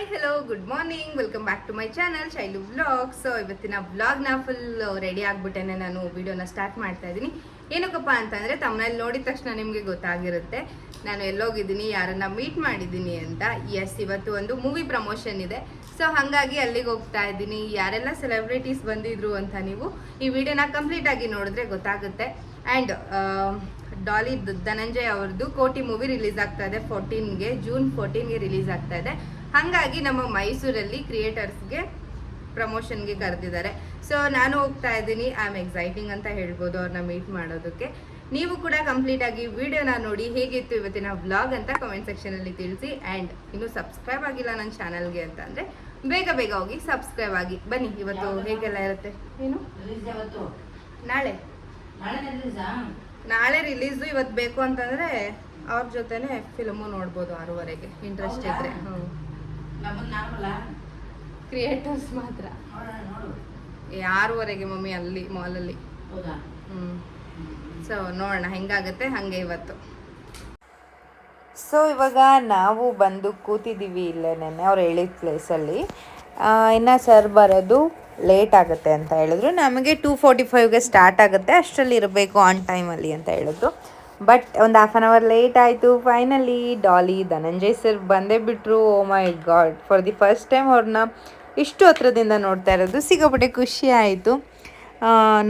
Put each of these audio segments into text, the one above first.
Hi hello good morning welcome back to my channel Shailu vlog so ಇವತ್ತಿನ ವ್ಲಾಗ್ನ full ready ಆಗ್ಬಿಟ್ಟೇನೆ ನಾನು ವಿಡಿಯೋನ start ಮಾಡ್ತಾ ಇದ್ದೀನಿ ಏನಕ್ಕಪ್ಪ ಅಂತಂದರೆ ತಮ್ಮನಲ್ಲಿ ನೋಡಿದ ತಕ್ಷಣ ನಿಮಗೆ ಗೊತ್ತಾಗಿರುತ್ತೆ. ನಾನು ಎಲ್ಲೋಗಿದ್ದೀನಿ, ಯಾರನ್ನ ಮೀಟ್ ಮಾಡಿದ್ದೀನಿ ಅಂತ. ಎಸ್ ಇವತ್ತು ಒಂದು ಮೂವಿ ಪ್ರಮೋಷನ್ ಇದೆ. ಸೊ ಹಾಗಾಗಿ ಅಲ್ಲಿಗೆ ಹೋಗ್ತಾ ಇದ್ದೀನಿ ಯಾರೆಲ್ಲ ಸೆಲೆಬ್ರಿಟೀಸ್ ಬಂದಿದ್ರು ಅಂತ ನೀವು ಈ ವಿಡಿಯೋನ ಕಂಪ್ಲೀಟ್ ಆಗಿ ನೋಡಿದ್ರೆ ಗೊತ್ತಾಗುತ್ತೆ. ಆ್ಯಂಡ್ ಡಾಲಿ ಧನಂಜಯ್ ಅವ್ರದ್ದು ಕೋಟಿ ಮೂವಿ ರಿಲೀಸ್ ಆಗ್ತಾ ಇದೆ. ಫೋರ್ಟೀನ್ಗೆ ಜೂನ್ ಫೋರ್ಟೀನ್ಗೆ ರಿಲೀಸ್ ಆಗ್ತಾ ಇದೆ. ಹಾಗಾಗಿ ನಮ್ಮ ಮೈಸೂರಲ್ಲಿ ಕ್ರಿಯೇಟರ್ಸ್ಗೆ ಪ್ರಮೋಷನ್ಗೆ ಕರೆದಿದ್ದಾರೆ. ಸೊ ನಾನು ಹೋಗ್ತಾ ಇದ್ದೀನಿ. ಐ ಆಮ್ ಎಕ್ಸೈಟಿಂಗ್ ಅಂತ ಹೇಳ್ಬೋದು ಅವ್ರನ್ನ ಮೀಟ್ ಮಾಡೋದಕ್ಕೆ. ನೀವು ಕೂಡ ಕಂಪ್ಲೀಟ್ ಆಗಿ ವಿಡಿಯೋನ ನೋಡಿ ಹೇಗಿತ್ತು ಇವತ್ತಿನ ವ್ಲಾಗ್ ಅಂತ ಕಮೆಂಟ್ ಸೆಕ್ಷನಲ್ಲಿ ತಿಳಿಸಿ. ಆ್ಯಂಡ್ ಇನ್ನು ಸಬ್ಸ್ಕ್ರೈಬ್ ಆಗಿಲ್ಲ ನನ್ನ ಚಾನಲ್ಗೆ ಅಂತ ಅಂದರೆ ಬೇಗ ಬೇಗ ಹೋಗಿ ಸಬ್ಸ್ಕ್ರೈಬ್ ಆಗಿ. ಬನ್ನಿ ಇವತ್ತು ಹೇಗೆಲ್ಲ ಇರುತ್ತೆ? ಏನು? ನಾಳೆ. ನಾಳೆ ರಿಲೀಸಾ ಇವತ್ತು ಬೇಕು ಅಂತಂದ್ರೆ ಅವ್ರ ಜೊತೆನೆ ಫಿಲ್ಮು ನೋಡ್ಬೋದು ಆರೂವರೆಗೆ. ಇಂಟ್ರೆಸ್ಟ್ ಇದ್ರೆ. ಹ್ಞೂ ಕ್ರಿಯೇಟರ್ಸ್ ಮಾತ್ರ. ಆರೂವರೆಗೆ ಮಮ್ಮಿ ಅಲ್ಲಿ ಮಾಲಲ್ಲಿ ಹೌದಾ? ಹ್ಞೂ ಸೊ ನೋಡೋಣ ಹೆಂಗಾಗತ್ತೆ ಹಾಗೆ ಇವತ್ತು. ಸೊ ಇವಾಗ ನಾವು ಬಂದು ಕೂತಿದ್ದೀವಿ ಇಲ್ಲೇ ನೆನ್ನೆ ಅವ್ರು ಹೇಳಿದ ಪ್ಲೇಸಲ್ಲಿ ಇನ್ನು ಸರ್ ಬರೋದು ಲೇಟ್ ಆಗುತ್ತೆ ಅಂತ ಹೇಳಿದ್ರು. ನಮಗೆ ಟೂ ಫೋರ್ಟಿ ಫೈವ್ಗೆ ಸ್ಟಾರ್ಟ್ ಆಗುತ್ತೆ. ಅಷ್ಟರಲ್ಲಿ ಇರಬೇಕು ಆನ್ ಟೈಮಲ್ಲಿ ಅಂತ ಹೇಳಿದ್ರು. ಬಟ್ ಒಂದು ಹಾಫ್ ಆನ್ ಅವರ್ ಲೇಟ್ ಆಯಿತು. ಫೈನಲಿ ಡಾಲಿ ಧನಂಜಯ್ ಸರ್ ಬಂದೇ ಬಿಟ್ಟರು ಓ my god for the first time ಅವ್ರನ್ನ ಇಷ್ಟು ಹತ್ರದಿಂದ ನೋಡ್ತಾ ಇರೋದು ಸಿಕ್ಕಾಪಟ್ಟೆ ಖುಷಿ ಆಯಿತು.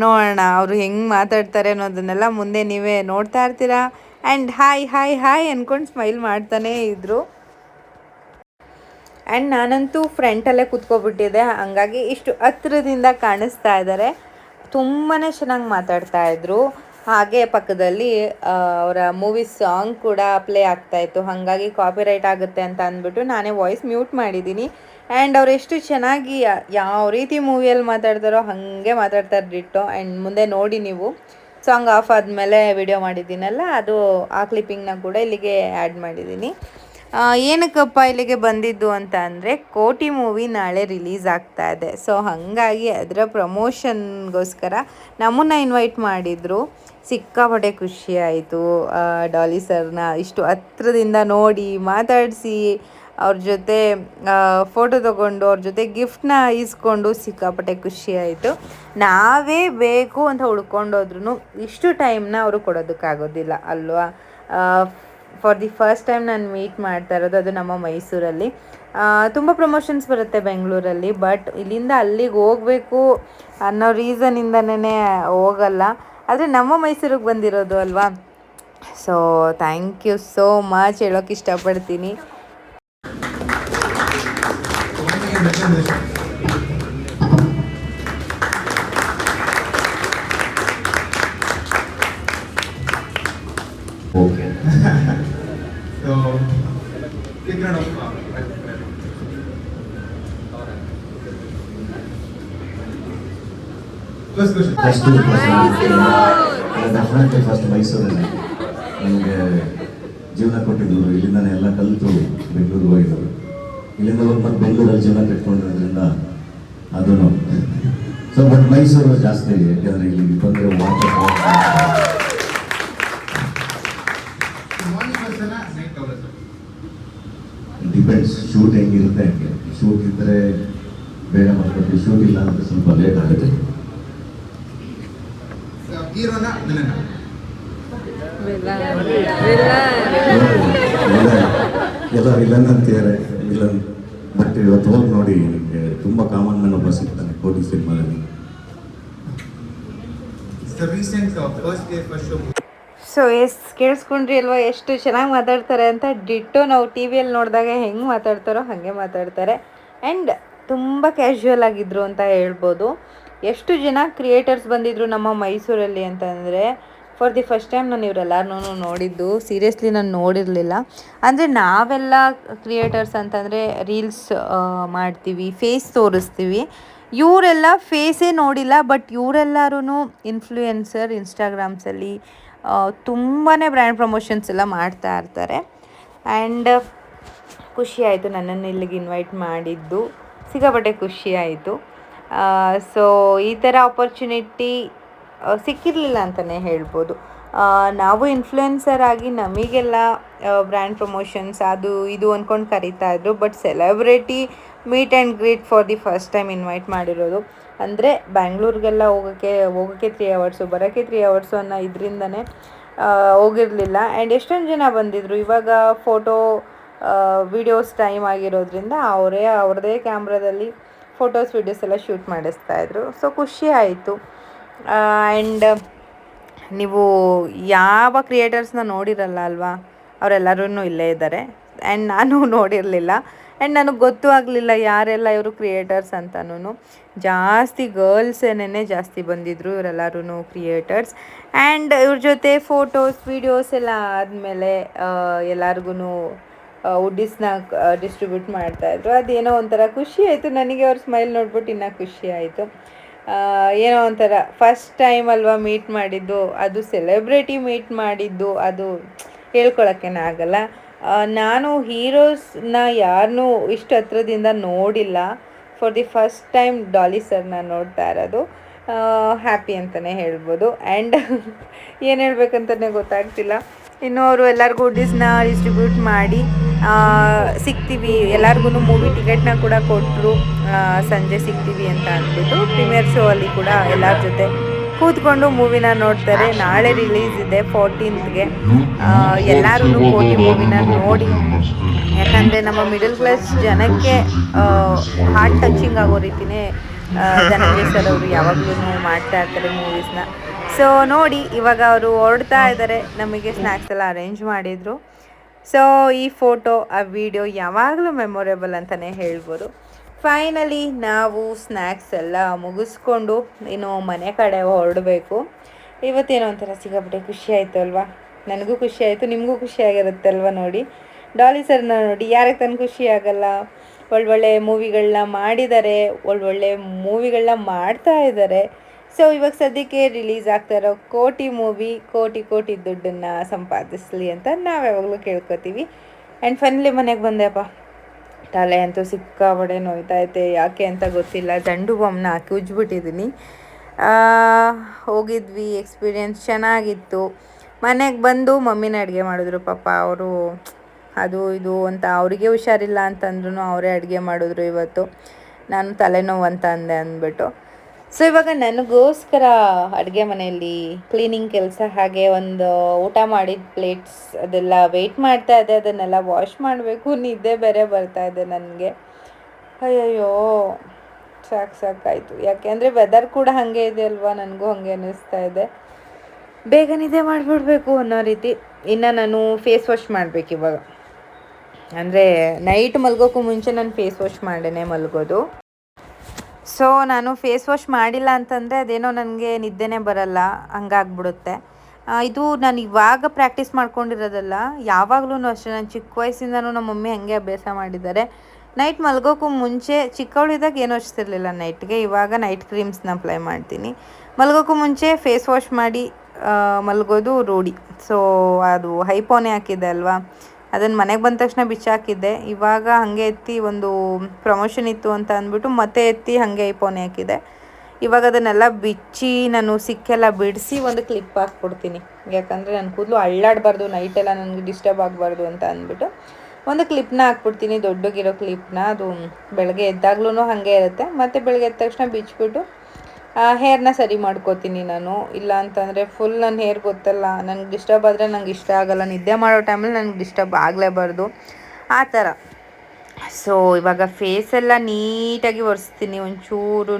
ನೋಡೋಣ, ಅವರು ಹೆಂಗೆ ಮಾತಾಡ್ತಾರೆ ಅನ್ನೋದನ್ನೆಲ್ಲ ಮುಂದೆ ನೀವೇ ನೋಡ್ತಾ ಇರ್ತೀರಾ? ಆ್ಯಂಡ್ ಹಾಯ್ ಹಾಯ್ ಹಾಯ್ ಅಂದ್ಕೊಂಡು ಸ್ಮೈಲ್ ಮಾಡ್ತಾನೇ ಇದ್ದರು ಆ್ಯಂಡ್ ನಾನಂತೂ ಫ್ರೆಂಟಲ್ಲೇ ಕೂತ್ಕೊಬಿಟ್ಟಿದ್ದೆ. ಹಂಗಾಗಿ ಇಷ್ಟು ಹತ್ರದಿಂದ ಕಾಣಿಸ್ತಾ ಇದ್ದಾರೆ. ತುಂಬಾ ಚೆನ್ನಾಗಿ ಮಾತಾಡ್ತಾ ಇದ್ರು. ಹಾಗೆ ಪಕ್ಕದಲ್ಲಿ ಅವರ ಮೂವಿ ಸಾಂಗ್ ಕೂಡ ಪ್ಲೇ ಆಗ್ತಾಯಿತ್ತು ಹಾಗಾಗಿ ಕಾಪಿರೈಟ್ ಆಗುತ್ತೆ ಅಂತ ಅಂದ್ಬಿಟ್ಟು ನಾನೇ ವಾಯ್ಸ್ ಮ್ಯೂಟ್ ಮಾಡಿದ್ದೀನಿ. ಆ್ಯಂಡ್ ಅವ್ರು ಎಷ್ಟು ಚೆನ್ನಾಗಿ ಯಾವ ರೀತಿ ಮೂವಿಯಲ್ಲಿ ಮಾತಾಡ್ತಾರೋ ಹಾಗೆ ಮಾತಾಡ್ತಾರೆ ಡಿಟ್ಟು ಆ್ಯಂಡ್ ಮುಂದೆ ನೋಡಿ ನೀವು. ಸಾಂಗ್ ಆಫ್ ಆದಮೇಲೆ ವಿಡಿಯೋ ಮಾಡಿದ್ದೀನಲ್ಲ, ಅದು ಆ ಕ್ಲಿಪ್ಪಿಂಗ್ನ ಕೂಡ ಇಲ್ಲಿಗೆ ಆ್ಯಡ್ ಮಾಡಿದ್ದೀನಿ. ಏನಕ್ಕಪ್ಪ ಇಲ್ಲಿಗೆ ಬಂದಿದ್ದು ಅಂತ ಅಂದರೆ ಕೋಟಿ ಮೂವಿ ನಾಳೆ ರಿಲೀಸ್ ಆಗ್ತಾ ಇದೆ. ಸೊ ಹಾಗಾಗಿ ಅದರ ಪ್ರಮೋಷನ್ಗೋಸ್ಕರ ನಮ್ಮನ್ನು ಇನ್ವೈಟ್ ಮಾಡಿದರು. ಸಿಕ್ಕಾಪಟ್ಟೆ ಖುಷಿ ಆಯಿತು. ಡಾಲಿ ಸರ್ನ ಇಷ್ಟು ಹತ್ರದಿಂದ ನೋಡಿ ಮಾತಾಡಿಸಿ, ಅವ್ರ ಜೊತೆ ಫೋಟೋ ತೊಗೊಂಡು, ಅವ್ರ ಜೊತೆ ಗಿಫ್ಟ್ನ ಈಸ್ಕೊಂಡು ಸಿಕ್ಕಾಪಟ್ಟೆ ಖುಷಿ ಆಯಿತು. ನಾವೇ ಬೇಕು ಅಂತ ಹುಡ್ಕೊಂಡೋದ್ರೂ ಇಷ್ಟು ಟೈಮ್ನ ಅವರು ಕೊಡೋದಕ್ಕಾಗೋದಿಲ್ಲ, ಅಲ್ವಾ? ಫಾರ್ ದಿ ಫಸ್ಟ್ ಟೈಮ್ ನಾನು ಮೀಟ್ ಮಾಡ್ತಾ ಇರೋದು ಅದು ನಮ್ಮ ಮೈಸೂರಲ್ಲಿ. ತುಂಬ ಪ್ರಮೋಷನ್ಸ್ ಬರುತ್ತೆ ಬೆಂಗಳೂರಲ್ಲಿ ಬಟ್ ಇಲ್ಲಿಂದ ಅಲ್ಲಿಗೆ ಹೋಗಬೇಕು ಅನ್ನೋ ರೀಸನಿಂದನೇ ಹೋಗಲ್ಲ. ಆದರೆ ನಮ್ಮ ಮೈಸೂರಿಗೆ ಬಂದಿರೋದು ಅಲ್ವಾ? So thank you so much ಹೇಳೋಕೆ ಇಷ್ಟಪಡ್ತೀನಿ. ಫಸ್ಟ್ ಡೆಫಿನೆಟ್ಲಿ ಫಸ್ಟ್ ಮೈಸೂರಲ್ಲಿ ನನಗೆ ಜೀವನ ಕೊಟ್ಟಿದ್ದು ಇಲ್ಲಿಂದನೇ ಎಲ್ಲ ಕಲಿತು ಬೆಂಗಳೂರು ಹೋಗಿದ್ರು ಇಲ್ಲಿಂದ ಹೋಗಿ ಮತ್ತೆ ಬೆಂಗಳೂರಲ್ಲಿ ಜೀವನ ಕಟ್ಕೊಂಡಿರೋದ್ರಿಂದ ಅದು ಸೊ ಬಟ್ ಮೈಸೂರು ಜಾಸ್ತಿ ಯಾಕಂದ್ರೆ ಇಲ್ಲಿ ಬಂದರೆ ವಾಟರ್. ಡಿಪೆಂಡ್ಸ್ ಶೂಟ್ ಹೆಂಗಿರುತ್ತೆ ಹಂಗೆ ಶೂಟ್ ಇದ್ದರೆ ಬೇಗ ಮಾಡ್ಕೊಟ್ಟು ಶೂಟ್ ಇಲ್ಲ ಅಂದರೆ ಸ್ವಲ್ಪ ಲೇಟ್ ಆಗುತ್ತೆ Villain na. ಎಲ್ಲ ವಿಲನ್ ಅಂತಿದ್ದಾರೆ. ವಿಲನ್. ಬಟ್ ಇವತ್ತು ಹೋಗಿ ನೋಡಿ ನಿಮಗೆ ತುಂಬ ಕಾಮನ್ ಮ್ಯಾನ್ ಒಬ್ಬ ಸಿಗ್ತಾನೆ ಕೋಟಿ ಸಿನಿಮಾದಲ್ಲಿ. Uh, ಸೊ ಎಸ್ ಕೇಳಿಸ್ಕೊಂಡ್ರಿ ಅಲ್ವಾ? ಎಷ್ಟು ಚೆನ್ನಾಗಿ ಮಾತಾಡ್ತಾರೆ ಅಂತ ಡಿಟ್ಟು ನಾವು ಟಿ ವಿಯಲ್ಲಿ ನೋಡಿದಾಗ ಹೆಂಗೆ ಮಾತಾಡ್ತಾರೋ ಹಾಗೆ ಮಾತಾಡ್ತಾರೆ. ಆ್ಯಂಡ್ ತುಂಬ ಕ್ಯಾಶುವಲ್ ಆಗಿದ್ರು ಅಂತ ಹೇಳ್ಬೋದು. ಎಷ್ಟು ಜನ ಕ್ರಿಯೇಟರ್ಸ್ ಬಂದಿದ್ರು ನಮ್ಮ ಮೈಸೂರಲ್ಲಿ ಅಂತಂದರೆ ಫಾರ್ ದಿ ಫಸ್ಟ್ ಟೈಮ್ ನಾನು ಇವರೆಲ್ಲರನ್ನೂ ನೋಡಿದ್ದು ಸೀರಿಯಸ್ಲಿ ನಾನು ನೋಡಿರಲಿಲ್ಲ. ಅಂದರೆ ನಾವೆಲ್ಲ ಕ್ರಿಯೇಟರ್ಸ್ ಅಂತಂದರೆ ರೀಲ್ಸ್ ಮಾಡ್ತೀವಿ ಫೇಸ್ ತೋರಿಸ್ತೀವಿ. ಇವರೆಲ್ಲ ಫೇಸೇ ನೋಡಿಲ್ಲ ಬಟ್ ಇವರೆಲ್ಲರೂ ಇನ್ಫ್ಲೂಯೆನ್ಸರ್ ಇನ್ಸ್ಟಾಗ್ರಾಮ್ಸಲ್ಲಿ ತುಂಬಾ ಬ್ರ್ಯಾಂಡ್ ಪ್ರಮೋಷನ್ಸ್ ಎಲ್ಲ ಮಾಡ್ತಾ ಇರ್ತಾರೆ. ಆ್ಯಂಡ್ ಖುಷಿ ಆಯಿತು ನನ್ನನ್ನು ಇಲ್ಲಿಗೆ ಇನ್ವೈಟ್ ಮಾಡಿದ್ದು. ಸಿಗಬಟ್ಟೆ ಖುಷಿ ಆಯಿತು. ಸೊ ಈ ಥರ ಆಪರ್ಚುನಿಟಿ ಸಿಕ್ಕಿರಲಿಲ್ಲ ಅಂತಲೇ ಹೇಳ್ಬೋದು. ನಾವು ಇನ್ಫ್ಲುಯೆನ್ಸರ್ ಆಗಿ ನಮಗೆಲ್ಲ ಬ್ರ್ಯಾಂಡ್ ಪ್ರಮೋಷನ್ಸ್ ಅದು ಇದು ಅಂದ್ಕೊಂಡು ಕರೀತಾ ಇದ್ರು but celebrity meet and greet for the first time invite ಮಾಡಿರೋದು. ಅಂದರೆ ಬ್ಯಾಂಗ್ಳೂರಿಗೆಲ್ಲ ಹೋಗೋಕ್ಕೆ ಹೋಗೋಕ್ಕೆ ತ್ರೀ ಅವರ್ಸು ಬರೋಕ್ಕೆ ತ್ರೀ ಅವರ್ಸು ಅನ್ನೋ ಇದರಿಂದನೇ ಹೋಗಿರಲಿಲ್ಲ. ಆ್ಯಂಡ್ ಎಷ್ಟೊಂದು ಜನ ಬಂದಿದ್ದರು ಇವಾಗ ಫೋಟೋ ವಿಡಿಯೋಸ್ ಟೈಮ್ ಆಗಿರೋದ್ರಿಂದ ಅವರೇ ಅವ್ರದ್ದೇ ಕ್ಯಾಮ್ರಾದಲ್ಲಿ ಫೋಟೋಸ್ ವೀಡಿಯೋಸ್ ಎಲ್ಲ ಶೂಟ್ ಮಾಡಿಸ್ತಾ ಇದ್ರು. ಸೊ ಖುಷಿ ಆಯಿತು. ಆ್ಯಂಡ್ ನೀವು ಯಾವ ಕ್ರಿಯೇಟರ್ಸ್ನ ನೋಡಿರಲ್ಲ ಅಲ್ವಾ ಅವರೆಲ್ಲರೂ ಇಲ್ಲೇ ಇದ್ದಾರೆ. ಆ್ಯಂಡ್ ನಾನು ನೋಡಿರಲಿಲ್ಲ. ಆ್ಯಂಡ್ ನನಗೆ ಗೊತ್ತೂ ಆಗಲಿಲ್ಲ ಯಾರೆಲ್ಲ ಇವರು ಕ್ರಿಯೇಟರ್ಸ್ ಅಂತನೂ ಜಾಸ್ತಿ ಗರ್ಲ್ಸೇನೇ ಜಾಸ್ತಿ ಬಂದಿದ್ದರು ಇವರೆಲ್ಲರೂ ಕ್ರಿಯೇಟರ್ಸ್ ಆ್ಯಂಡ್ ಇವ್ರ ಜೊತೆ ಫೋಟೋಸ್ ವೀಡಿಯೋಸ್ ಎಲ್ಲ ಆದಮೇಲೆ ಎಲ್ಲರಿಗೂ ಉಡ್ಡಿಸ್ನ ಡಿಸ್ಟ್ರಿಬ್ಯೂಟ್ ಮಾಡ್ತಾಯಿದ್ರು ಅದೇನೋ ಒಂಥರ ಖುಷಿ ಆಯಿತು. ನನಗೆ ಅವ್ರ ಸ್ಮೈಲ್ ನೋಡ್ಬಿಟ್ಟು ಇನ್ನೂ ಖುಷಿ ಆಯಿತು. ಏನೋ ಒಂಥರ ಫಸ್ಟ್ ಟೈಮ್ ಅಲ್ವಾ ಮೀಟ್ ಮಾಡಿದ್ದು. ಅದು ಸೆಲೆಬ್ರಿಟಿ ಮೀಟ್ ಮಾಡಿದ್ದು. ಅದು ಹೇಳ್ಕೊಳಕ್ಕೇನಾಗಲ್ಲ ನಾನು ಹೀರೋಸ್ನ ಯಾರನ್ನೂ ಇಷ್ಟು ಹತ್ರದಿಂದ ನೋಡಿಲ್ಲ. For the first time Dolly ಸರ್ನ ನೋಡ್ತಾ ಇರೋದು. ಹ್ಯಾಪಿ ಅಂತಲೇ ಹೇಳ್ಬೋದು. ಆ್ಯಂಡ್ ಏನು ಹೇಳ್ಬೇಕಂತಲೇ ಗೊತ್ತಾಗ್ತಿಲ್ಲ. ಇನ್ನು ಅವರು ಎಲ್ಲರಿಗೂ ಡಿಸ್ನ ಡಿಸ್ಟ್ರಿಬ್ಯೂಟ್ ಮಾಡಿ. ಸಿಗ್ತೀವಿ. ಎಲ್ಲರಿಗೂ ಮೂವಿ ಟಿಕೆಟ್ನ ಕೂಡ ಕೊಟ್ಟರು ಸಂಜೆ ಸಿಗ್ತೀವಿ ಅಂತ ಅಂದ್ಬಿಟ್ಟು ಪ್ರೀಮಿಯರ್ ಶೋ ಅಲ್ಲಿ ಕೂಡ ಎಲ್ಲರ ಜೊತೆ ಕೂತ್ಕೊಂಡು ಮೂವಿನ ನೋಡ್ತಾರೆ. ನಾಳೆ ರಿಲೀಸ್ ಇದೆ ಫೋರ್ಟೀನ್ತ್ಗೆ ಎಲ್ಲರೂ ಹೋಗಿ ಮೂವಿನ ನೋಡಿ. ಯಾಕಂದರೆ ನಮ್ಮ ಮಿಡಲ್ ಕ್ಲಾಸ್ ಜನಕ್ಕೆ ಹಾರ್ಟ್ ಟಚಿಂಗ್ ಆಗೋ ರೀತಿನೇ ಆ, ಸರ್ ಅವರು ಯಾವಾಗಲೂ ಮಾಡ್ತಾ ಇರ್ತಾರೆ ಮೂವೀಸ್ನ ಸೊ ನೋಡಿ ಇವಾಗ ಅವರು ಹೊರಡ್ತಾ ಇದ್ದಾರೆ ನಮಗೆ ಸ್ನ್ಯಾಕ್ಸ್ ಎಲ್ಲ ಅರೇಂಜ್ ಮಾಡಿದರು. ಸೊ ಈ ಫೋಟೋ ಆ ವಿಡಿಯೋ ಯಾವಾಗಲೂ ಮೆಮೊರೇಬಲ್ ಅಂತಲೇ ಹೇಳ್ಬೋದು. ಫೈನಲಿ ನಾವು ಸ್ನ್ಯಾಕ್ಸ್ ಎಲ್ಲ ಮುಗಿಸ್ಕೊಂಡು ಇನ್ನು ಮನೆ ಕಡೆ ಹೊರಡಬೇಕು. ಇವತ್ತೇನೋ ಒಂಥರ ಸಿಕ್ಕಾಪಟ್ಟೆ ಖುಷಿ ಆಯಿತು ಅಲ್ವಾ? ನನಗೂ ಖುಷಿ ಆಯಿತು, ನಿಮಗೂ ಖುಷಿ ಆಗಿರುತ್ತಲ್ವ ನೋಡಿ? ಡಾಲಿ ಸರ್ನ ನೋಡಿ, ಯಾರಿಗೆ ತನ್ನ ಖುಷಿ ಆಗಲ್ಲ? ಒಳ್ಳೊಳ್ಳೆ ಮೂವಿಗಳನ್ನ ಮಾಡಿದ್ದಾರೆ, ಒಳ್ಳೊಳ್ಳೆ ಮೂವಿಗಳನ್ನ ಮಾಡ್ತಾ ಇದ್ದಾರೆ. ಸೊ ಇವಾಗ ಸದ್ಯಕ್ಕೆ ರಿಲೀಸ್ ಆಗ್ತಾ ಇರೋ ಕೋಟಿ ಮೂವಿ ಕೋಟಿ ಕೋಟಿ ದುಡ್ಡನ್ನು ಸಂಪಾದಿಸಲಿ ಅಂತ ನಾವು ಯಾವಾಗಲೂ ಕೇಳ್ಕೊತೀವಿ. ಆ್ಯಂಡ್ ಫೈನಲಿ ಮನೆಗೆ ಬಂದೆಪ್ಪ. ತಲೆ ಅಂತೂ ಸಿಕ್ಕಾಬಡೆ ನೋಯ್ತೈತೆ ಯಾಕೆ ಅಂತ ಗೊತ್ತಿಲ್ಲ. ಜಂಡು ಬಾಂಬ್ನ ಹಾಕಿ ಉಜ್ಬಿಟ್ಟಿದ್ದೀನಿ ಹೋಗಿದ್ವಿ ಎಕ್ಸ್ಪೀರಿಯೆನ್ಸ್ ಚೆನ್ನಾಗಿತ್ತು. ಮನೆಗೆ ಬಂದು ಮಮ್ಮಿನ ಅಡುಗೆ ಮಾಡಿದ್ರು. ಪಾಪ ಅವರು ಅದು ಇದು ಅಂತ ಅವರಿಗೆ ಹುಷಾರಿಲ್ಲ ಅಂತಂದ್ರೂ ಅವರೇ ಅಡುಗೆ ಮಾಡಿದ್ರು ಇವತ್ತು. ನಾನು ತಲೆನೋವು ಅಂತ ಅಂದೆ ಅಂದ್ಬಿಟ್ಟು. ಸೊ ಇವಾಗ ನನಗೋಸ್ಕರ ಅಡುಗೆ ಮನೆಯಲ್ಲಿ ಕ್ಲೀನಿಂಗ್ ಕೆಲಸ ಹಾಗೆ ಒಂದು ಊಟ ಮಾಡಿದ ಪ್ಲೇಟ್ಸ್ ಅದೆಲ್ಲ ವೆಯ್ಟ್ ಮಾಡ್ತಾ ಇದೆ ಅದನ್ನೆಲ್ಲ ವಾಶ್ ಮಾಡಬೇಕು. ನಿದ್ದೆ ಬೇರೆ ಬರ್ತಾ ಇದೆ ನನಗೆ. ಅಯ್ಯಯ್ಯೋ, ಸಾಕು ಸಾಕಾಯಿತು ಯಾಕೆಂದರೆ ವೆದರ್ ಕೂಡ ಹಾಗೆ ಇದೆ ಅಲ್ವಾ? ನನಗೂ ಹಾಗೆ ಅನ್ನಿಸ್ತಾ ಇದೆ. ಬೇಗ ನಿದ್ದೆ ಮಾಡಿಬಿಡ್ಬೇಕು ಅನ್ನೋ ರೀತಿ. ಇನ್ನು ನಾನು ಫೇಸ್ ವಾಶ್ ಮಾಡಬೇಕು ಇವಾಗ. ಅಂದರೆ ನೈಟ್ ಮಲ್ಗೋಕ್ಕೂ ಮುಂಚೆ ನಾನು ಫೇಸ್ ವಾಶ್ ಮಾಡೇ ಮಲ್ಗೋದು. ಸೊ ನಾನು ಫೇಸ್ ವಾಶ್ ಮಾಡಿಲ್ಲ ಅಂತಂದರೆ ಅದೇನೋ ನನಗೆ ನಿದ್ದೆನೇ ಬರಲ್ಲ. ಹಂಗಾಗ್ಬಿಡುತ್ತೆ. ಇದು ನಾನು ಇವಾಗ ಪ್ರಾಕ್ಟೀಸ್ ಮಾಡ್ಕೊಂಡಿರೋದಲ್ಲ ಯಾವಾಗಲೂ ಅಷ್ಟೇ. ನಾನು ಚಿಕ್ಕ ವಯಸ್ಸಿಂದನೂ ನಮ್ಮ ಮಮ್ಮಿ ಹಾಗೆ ಅಭ್ಯಾಸ ಮಾಡಿದ್ದಾರೆ. ನೈಟ್ ಮಲ್ಗೋಕ್ಕೂ ಮುಂಚೆ ಚಿಕ್ಕವಳಿದ್ದಾಗ ಏನೂ ಅಷ್ಟಿರಲಿಲ್ಲ ನೈಟ್ಗೆ ಇವಾಗ ನೈಟ್ ಕ್ರೀಮ್ಸ್ನ ಅಪ್ಲೈ ಮಾಡ್ತೀನಿ. ಮಲ್ಗೋಕ್ಕೂ ಮುಂಚೆ ಫೇಸ್ ವಾಶ್ ಮಾಡಿ ಮಲ್ಗೋದು ರೂಢಿ. ಸೊ ಅದು ಹೈಪೋನೆ ಹಾಕಿದೆ ಅಲ್ವಾ? ಅದನ್ನು ಮನೆಗೆ ಬಂದ ತಕ್ಷಣ ಬಿಚ್ಚಾಕಿದ್ದೆ. ಇವಾಗ ಹಾಗೆ ಎತ್ತಿ ಒಂದು ಪ್ರಮೋಷನ್ ಇತ್ತು ಅಂತ ಅಂದ್ಬಿಟ್ಟು ಮತ್ತೆ ಎತ್ತಿ ಹಾಗೆ ಐಪೋನೆ ಹಾಕಿದೆ. ಇವಾಗ ಅದನ್ನೆಲ್ಲ ಬಿಚ್ಚಿ ನಾನು ಸಿಕ್ಕೆಲ್ಲ ಬಿಡಿಸಿ ಒಂದು ಕ್ಲಿಪ್ ಹಾಕ್ಬಿಡ್ತೀನಿ ಯಾಕಂದರೆ ನನ್ನ ಕೂದಲು ಅಳ್ಳಾಡಬಾರ್ದು ನೈಟೆಲ್ಲ ನನಗೆ ಡಿಸ್ಟರ್ಬ್ ಆಗಬಾರ್ದು ಅಂತ ಅಂದ್ಬಿಟ್ಟು ಒಂದು ಕ್ಲಿಪ್ನ ಹಾಕ್ಬಿಡ್ತೀನಿ, ದೊಡ್ಡಗಿರೋ ಕ್ಲಿಪ್ನ ಅದು ಬೆಳಗ್ಗೆ ಎದ್ದಾಗ್ಲೂ ಹಾಗೆ ಇರುತ್ತೆ. ಮತ್ತು ಬೆಳಗ್ಗೆ ಎದ್ದ ತಕ್ಷಣ ಬಿಚ್ಬಿಟ್ಟು ಹೇರ್ನ ಸರಿ ಮಾಡ್ಕೋತೀನಿ ನಾನು. ಇಲ್ಲ ಅಂತಂದರೆ ಫುಲ್ ನನ್ನ ಹೇರ್ ಗೊತ್ತಲ್ಲ, ನನಗೆ ಡಿಸ್ಟರ್ಬ್ ಆದರೆ ನಂಗೆ ಇಷ್ಟ ಆಗಲ್ಲ. ನಿದ್ದೆ ಮಾಡೋ ಟೈಮಲ್ಲಿ ನನಗೆ ಡಿಸ್ಟರ್ಬ್ ಆಗಲೇಬಾರ್ದು. ಆ ಥರ. ಸೊ ಇವಾಗ ಫೇಸೆಲ್ಲ ನೀಟಾಗಿ ಒರೆಸ್ತೀನಿ ಒಂಚೂರು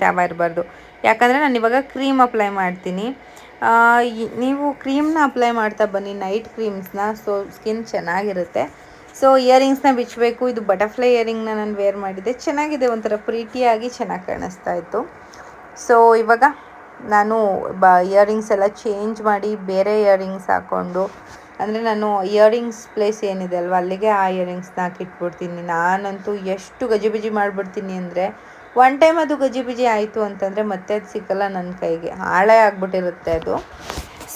ತ್ಯಾವ ಇರಬಾರ್ದು. ಯಾಕಂದರೆ ನಾನು ಇವಾಗ ಕ್ರೀಮ್ ಅಪ್ಲೈ ಮಾಡ್ತೀನಿ. ನೀವು ಕ್ರೀಮ್ನ ಅಪ್ಲೈ ಮಾಡ್ತಾ ಬನ್ನಿ ನೈಟ್ ಕ್ರೀಮ್ಸ್ನ ಸೊ ಸ್ಕಿನ್ ಚೆನ್ನಾಗಿರುತ್ತೆ. ಸೊ ಇಯರಿಂಗ್ಸ್ನ ಬಿಚ್ಚಬೇಕು ಇದು ಬಟರ್ಫ್ಲೈ ಇಯರಿಂಗ್ನ ನಾನು ವೇರ್ ಮಾಡಿದ್ದೆ. ಚೆನ್ನಾಗಿದೆ ಒಂಥರ ಪ್ರೀತಿಯಾಗಿ ಚೆನ್ನಾಗಿ ಕಾಣಿಸ್ತಾ ಇತ್ತು. ಸೊ ಇವಾಗ ನಾನು ಬ ಇಯರಿಂಗ್ಸ್ ಎಲ್ಲ ಚೇಂಜ್ ಮಾಡಿ ಬೇರೆ ಇಯರಿಂಗ್ಸ್ ಹಾಕ್ಕೊಂಡು ಅಂದರೆ ನಾನು ಇಯರಿಂಗ್ಸ್ ಪ್ಲೇಸ್ ಏನಿದೆ ಅಲ್ವಾ, ಅಲ್ಲಿಗೆ ಆ ಇಯರಿಂಗ್ಸ್ನ ಹಾಕಿಟ್ಬಿಡ್ತೀನಿ. ನಾನಂತೂ ಎಷ್ಟು ಗಜಿಬಿಜಿ ಮಾಡಿಬಿಡ್ತೀನಿ ಅಂದರೆ ಒನ್ ಟೈಮ್ ಅದು ಗಜಿಬಿಜಿ ಆಯಿತು ಅಂತಂದರೆ ಮತ್ತೆ ಅದು ಸಿಕ್ಕಲ್ಲ ನನ್ನ ಕೈಗೆ. ಹಾಳೆ ಆಗಿಬಿಟ್ಟಿರುತ್ತೆ ಅದು.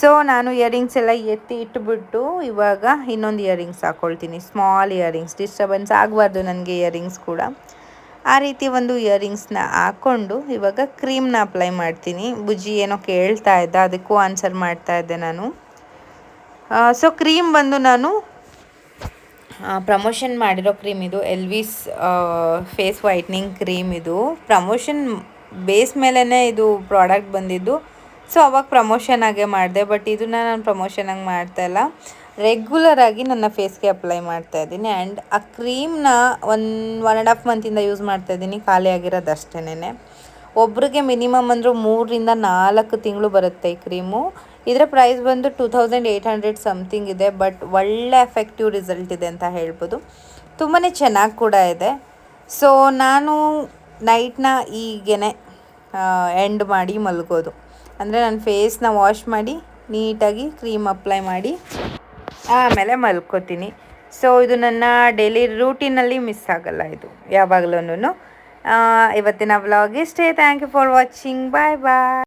ಸೊ ನಾನು ಇಯರಿಂಗ್ಸ್ ಎಲ್ಲ ಎತ್ತಿ ಇಟ್ಬಿಟ್ಟು ಇವಾಗ ಇನ್ನೊಂದು ಇಯರಿಂಗ್ಸ್ ಹಾಕ್ಕೊಳ್ತೀನಿ ಸ್ಮಾಲ್ ಇಯರಿಂಗ್ಸ್ ಡಿಸ್ಟರ್ಬೆನ್ಸ್ ಆಗಬಾರ್ದು ನನಗೆ ಇಯರಿಂಗ್ಸ್ ಕೂಡ. ಆ ರೀತಿ ಒಂದು ಇಯರಿಂಗ್ಸ್ನ ಹಾಕ್ಕೊಂಡು ಇವಾಗ ಕ್ರೀಮ್ನ ಅಪ್ಲೈ ಮಾಡ್ತೀನಿ. ಬುಜ್ಜಿ ಏನೋ ಕೇಳ್ತಾ ಇದ್ದ, ಅದಕ್ಕೂ ಆನ್ಸರ್ ಮಾಡ್ತಾ ಇದ್ದೆ ನಾನು. ಸೊ ಕ್ರೀಮ್ ಬಂದು ನಾನು ಪ್ರಮೋಷನ್ ಮಾಡಿರೋ ಕ್ರೀಮ್ ಇದು. ಎಲ್ವಿಸ್ ಫೇಸ್ ವೈಟ್ನಿಂಗ್ ಕ್ರೀಮ್ ಇದು. ಪ್ರಮೋಷನ್ ಬೇಸ್ ಮೇಲೇ ಇದು ಪ್ರಾಡಕ್ಟ್ ಬಂದಿದ್ದು. ಸೊ ಅವಾಗ ಪ್ರಮೋಷನ್ ಆಗೇ ಮಾಡಿದೆ ಬಟ್ ಇದನ್ನ ನಾನು ಪ್ರಮೋಷನ್ ಆಗಿ ಮಾಡ್ತಾ ಇಲ್ಲ. ರೆಗ್ಯುಲರ್ ಆಗಿ ನನ್ನ ಫೇಸ್ಗೆ ಅಪ್ಲೈ ಮಾಡ್ತಾ ಇದ್ದೀನಿ ಆ್ಯಂಡ್ ಆ ಕ್ರೀಮ್ನ ಒನ್ ಒನ್ ಆ್ಯಂಡ್ ಹಾಫ್ ಮಂತಿಂದ ಯೂಸ್ ಮಾಡ್ತಾ ಇದ್ದೀನಿ, ಖಾಲಿ ಆಗಿರೋದು ಅಷ್ಟೇನೆ ಒಬ್ರಿಗೆ ಮಿನಿಮಮ್ ಅಂದರೂ ಮೂರರಿಂದ ನಾಲ್ಕು ತಿಂಗಳು ಬರುತ್ತೆ ಈ ಕ್ರೀಮು ಇದರ ಪ್ರೈಸ್ ಬಂದು two thousand eight hundred something ಇದೆ ಬಟ್ ಒಳ್ಳೆ ಎಫೆಕ್ಟಿವ್ ರಿಸಲ್ಟ್ ಇದೆ ಅಂತ ಹೇಳ್ಬೋದು. ತುಂಬಾ ಚೆನ್ನಾಗಿ ಕೂಡ ಇದೆ. ಸೊ ನಾನು ನೈಟ್ನ ಈಗೇನೆ ಎಂಡ್ ಮಾಡಿ ಮಲಗೋದು. ಅಂದರೆ ನನ್ನ ಫೇಸ್ನ ವಾಶ್ ಮಾಡಿ, ನೀಟಾಗಿ ಕ್ರೀಮ್ ಅಪ್ಲೈ ಮಾಡಿ, ಆಮೇಲೆ ಮಲ್ಕೋತೀನಿ. ಸೊ ಇದು ನನ್ನ ಡೈಲಿ ರೂಟೀನಲ್ಲಿ ಮಿಸ್ ಆಗಲ್ಲ ಇದು ಯಾವಾಗಲೂ ಇವತ್ತಿನ ವ್ಲಾಗ್ ಇಷ್ಟೇ thank you for watching bye bye